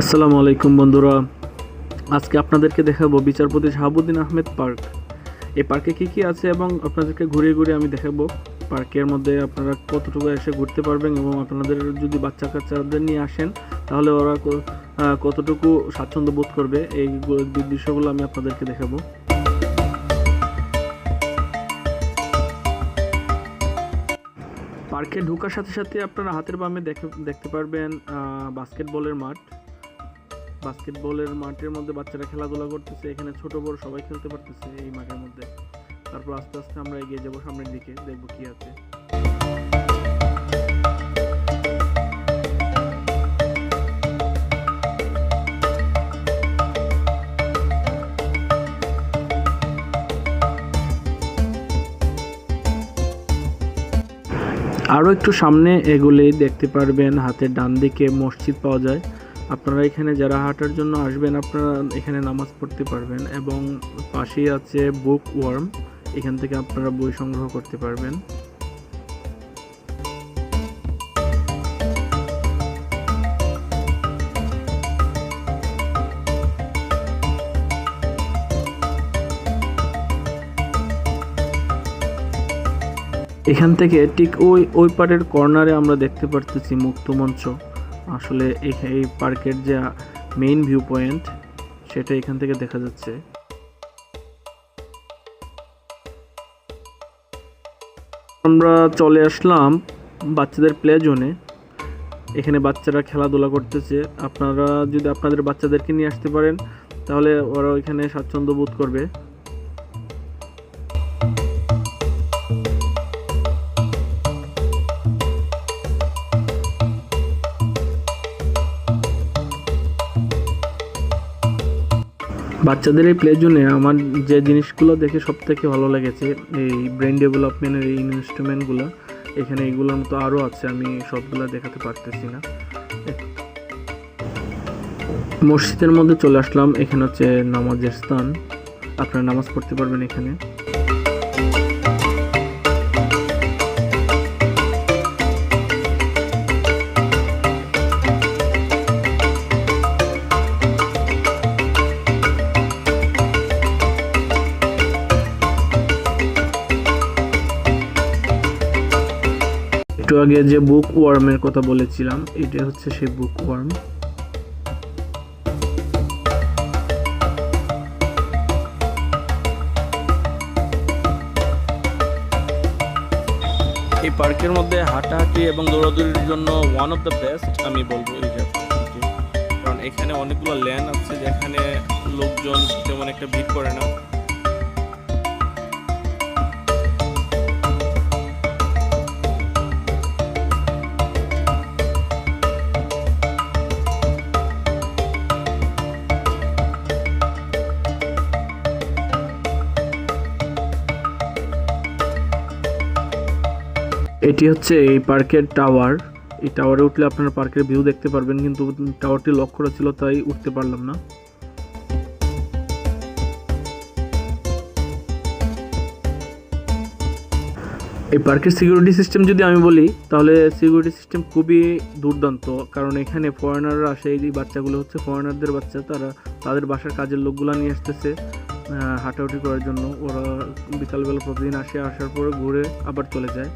আসসালামু আলাইকুম বন্ধুরা। আজকে আপনাদেরকে দেখাবো বিচারপতি শাহাবুদ্দিন আহমেদ পার্ক। এই পার্কে কি কি আছে এবং আপনাদেরকে ঘুরিয়ে ঘুরিয়ে আমি দেখাবো। পার্কের মধ্যে আপনারা কতটুকু এসে ঘুরতে পারবেন এবং আপনাদের যদি বাচ্চা কাচ্চাদের নিয়ে আসেন, তাহলে ওরা কতটুকু স্বাচ্ছন্দ্য বোধ করবে? এই দৃশ্যগুলো আমি আপনাদেরকে দেখাবো। পার্কে ঢোকার সাথে সাথে আপনারা হাতের বামে দেখে দেখতে পারবেন বাস্কেটবলের মাঠ। বাস্কেটবলের মাঠের মধ্যে বাচ্চারা খেলাধুলা করতেছে, এখানে ছোট, বড় সবাই খেলতে পারতেছে এই মাঠের মধ্যে। তারপর আস্তে আস্তে আমরা এগিয়ে যাব সামনের দিকে, দেখব কি আছে। আরও একটু সামনে এগুলি দেখতে পারবেন, হাতের ডান দিকে মসজিদ পাওয়া যায়। আপনারা এখানে যারা হাঁটার জন্য আসবেন, আপনারা এখানে নামাজ পড়তে পারবেন এবং পাশেই আছে বুক ওয়ার্ম। এখান থেকে আপনারা বই সংগ্রহ করতে পারবেন। এখান থেকে ঠিক ওই ওই পারের কর্নারে আমরা দেখতে পারতেছি মুক্ত মঞ্চ। আসলে এই পার্কের যে মেইন ভিউ পয়েন্ট সেটা এখান থেকে দেখা যাচ্ছে। আমরা চলে আসলাম বাচ্চাদের প্লে জোনে এখানে বাচ্চারা খেলাধুলা করতেছে। আপনারা যদি আপনাদের বাচ্চাদেরকে নিয়ে আসতে পারেন, তাহলে ওরা ওইখানে স্বাচ্ছন্দ্য বোধ করবে। বাচ্চাদের এই প্লে জোনে আমার যে জিনিসগুলো দেখে সব থেকে ভালো লেগেছে, এই ব্রেন ডেভেলপমেন্টের এই ইনস্ট্রুমেন্টগুলো এখানে এইগুলোর মতো আরও আছে, আমি সবগুলো দেখাতে পারতেছি না। মসজিদের মধ্যে চলে আসলাম, এখানে হচ্ছে নামাজের স্থান। আপনারা নামাজ পড়তে পারবেন এখানে। আগে যে বুক ওয়ার্মের কথা বলেছিলাম, এটা হচ্ছে সেই বুক ওয়ার্ম এই পার্কের মধ্যে হাঁটাহাঁটি এবং দৌড়াদৌড়ির জন্য ওয়ান অফ দ্য বেস্ট আমি বলব এই কারণ এখানে অনেকগুলো ল্যান্ড আছে যেখানে লোকজন তেমন একটা ভিড় করে না। এটি হচ্ছে এই পার্কের টাওয়ার। এই টাওয়ারে উঠলে আপনারা পার্কের ভিউ দেখতে পারবেন, কিন্তু টাওয়ারটি লক করা ছিল, তাই উঠতে পারলাম না। এই পার্কের সিকিউরিটি সিস্টেম যদি আমি বলি, তাহলে সিকিউরিটি সিস্টেম খুবই দুর্দান্ত, কারণ এখানে ফরেনাররা আসে, এই বাচ্চাগুলো হচ্ছে ফরেনারদের বাচ্চা, তারা তাদের বাসার কাজের লোকগুলো নিয়ে আসতেছে হাঁটাহাঁটি করার জন্য। ওরা বিকালবেলা প্রতিদিন আসে, আসার পরে ঘুরে আবার চলে যায়।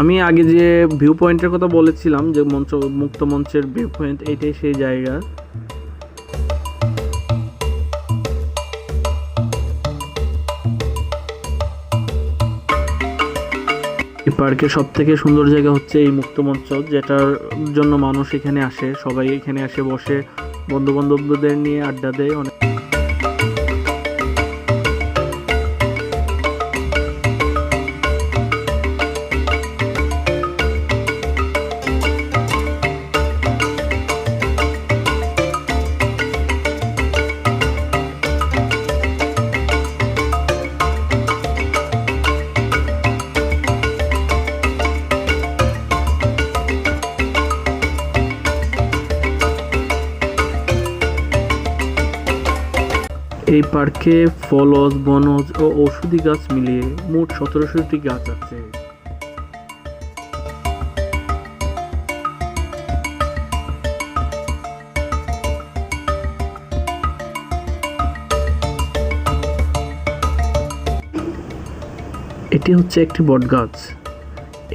আমি আগে যে ভিউ পয়েন্টের কথা বলেছিলাম, যে মঞ্চ, মুক্ত মঞ্চের ভিউ পয়েন্ট এইটাই সেই জায়গা। এই পার্কের সব থেকে সুন্দর জায়গা হচ্ছে এই মুক্ত মঞ্চ, যেটার জন্য মানুষ এখানে আসে, সবাই এখানে আসে বসে বন্ধু বান্ধবদের নিয়ে আড্ডা দেয়, অনেক এই পার্কে ফলজ বনজ ও ঔষধি গাছ মিলিয়ে মোট সতেরোশোটি গাছ আছে। এটি হচ্ছে একটি বট গাছ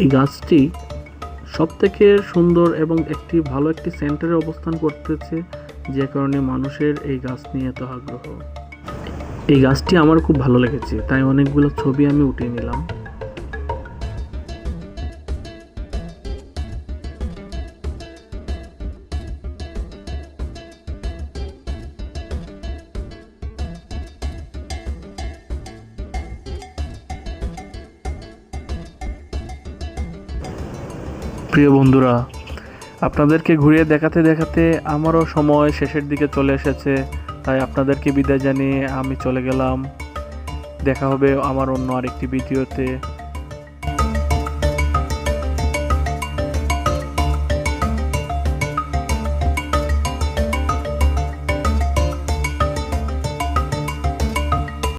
এই গাছটি সব থেকে সুন্দর এবং একটি ভালো একটি সেন্টারে অবস্থান করতেছে, যে কারণে মানুষের এই গাছ নিয়ে এত আগ্রহ। এই গাছটি আমার খুব ভালো লেগেছে, তাই অনেকগুলো ছবি আমি উঠিয়ে নিলাম। প্রিয় বন্ধুরা, আপনাদেরকে ঘুরিয়ে দেখাতে দেখাতে আমারও সময় শেষের দিকে চলে এসেছে। তাই আপনাদেরকে বিদায় জানিয়ে আমি চলে গেলাম। দেখা হবে আমার অন্য আরেকটি ভিডিওতে।